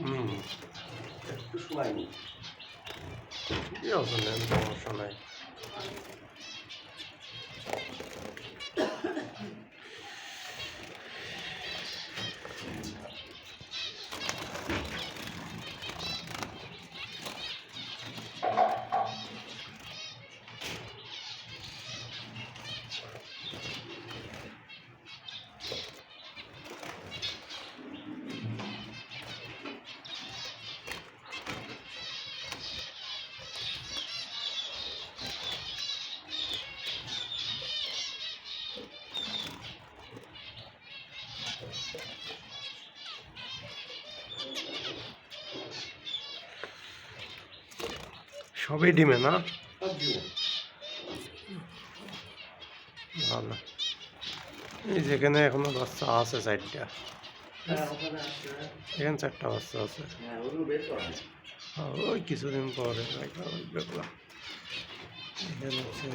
হুম। একটু সময় নেই সমস্যা নাই। সবই ডিমে না? ভালো। এই যেখানে এখনও বাচ্চা আছে চারটা। হ্যাঁ এখানে চারটা বাচ্চা আছে। হ্যাঁ হয় ওই কিছুদিন পরে। এখানে হচ্ছে